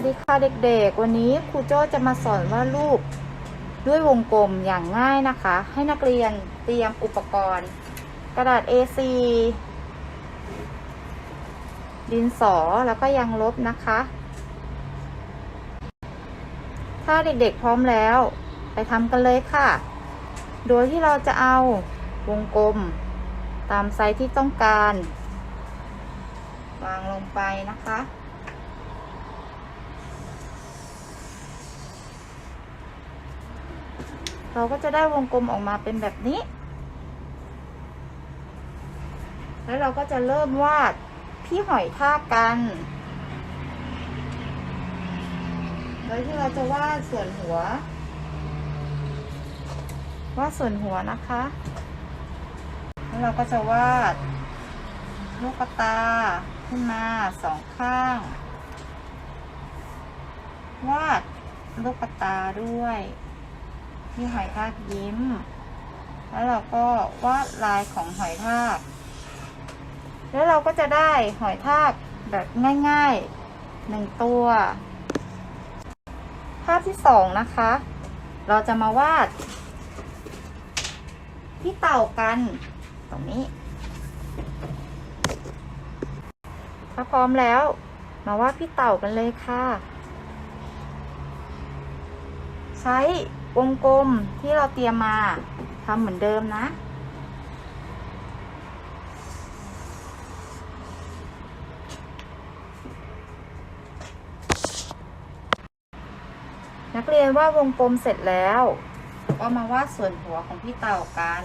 วัสดีค่ะเด็กๆ วันนี้ครูโจ้จะมาสอนวาดรูปด้วยวงกลมอย่างง่ายนะคะ ให้นักเรียนเตรียมอุปกรณ์ กระดาษ A4 ดินสอแล้วก็ยางลบนะคะ ถ้าเด็กๆพร้อมแล้ว ไปทำกันเลยค่ะ โดยที่เราจะเอาวงกลม ตามไซส์ที่ต้องการ วางลงไปนะคะ เราก็จะได้วงกลมออกมาเป็นแบบนี้ แล้วเราก็จะเริ่มวาดพี่หอยทากกัน โดยที่เราจะวาดส่วนหัว วาดส่วนหัวนะคะ แล้วเราก็จะวาดลูกตาขึ้นมาสองข้าง วาดลูกตาด้วย ที่หอยทากยิ้ม แล้วเราก็วาดลายของหอยทาก แล้วเราก็จะได้หอยทากแบบง่ายๆหนึ่งตัว ภาพที่สองนะคะ เราจะมาวาด ที่เต่ากันตรงนี้ถ้าพร้อมแล้ว มาวาดพี่เต่ากันเลยค่ะ ใช้วงกลมที่เราเตรียมมาทำเหมือนเดิมนะ นักเรียนวาดวงกลมเสร็จแล้ว ก็มาวาดส่วนหัวของพี่เต่ากัน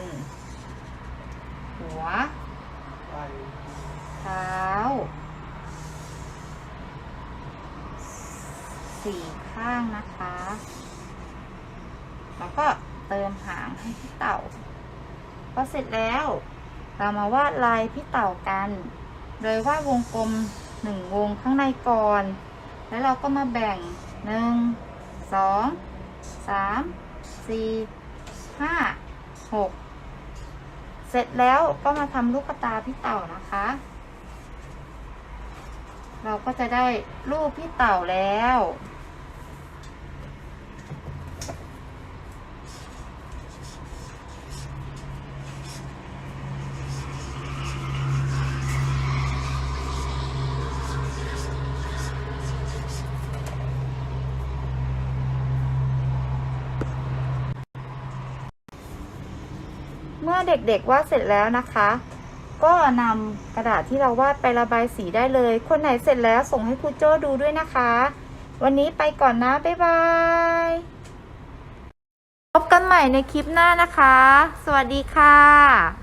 หัวเท้าสี่ข้างนะคะ แล้วก็เติมหางให้พี่เต่าพอเสร็จแล้ว เรามาวาดลายพี่เต่ากัน โดยวาดวงกลมหนึ่งวงข้างในก่อน แล้วเราก็มาแบ่งหนึ่งสองสามสี่ห้าหกเสร็จแล้วก็มาทำลูกตาพี่เต่านะคะ เราก็จะได้รูปพี่เต่าแล้ว เมื่อเด็กๆวาดเสร็จแล้วนะคะ ก็นำกระดาษที่เราวาดไประบายสีได้เลย คนไหนเสร็จแล้วส่งให้ครูโจ้ดูด้วยนะคะ วันนี้ไปก่อนนะ บ๊ายบาย พบกันใหม่ในคลิปหน้านะคะ สวัสดีค่ะ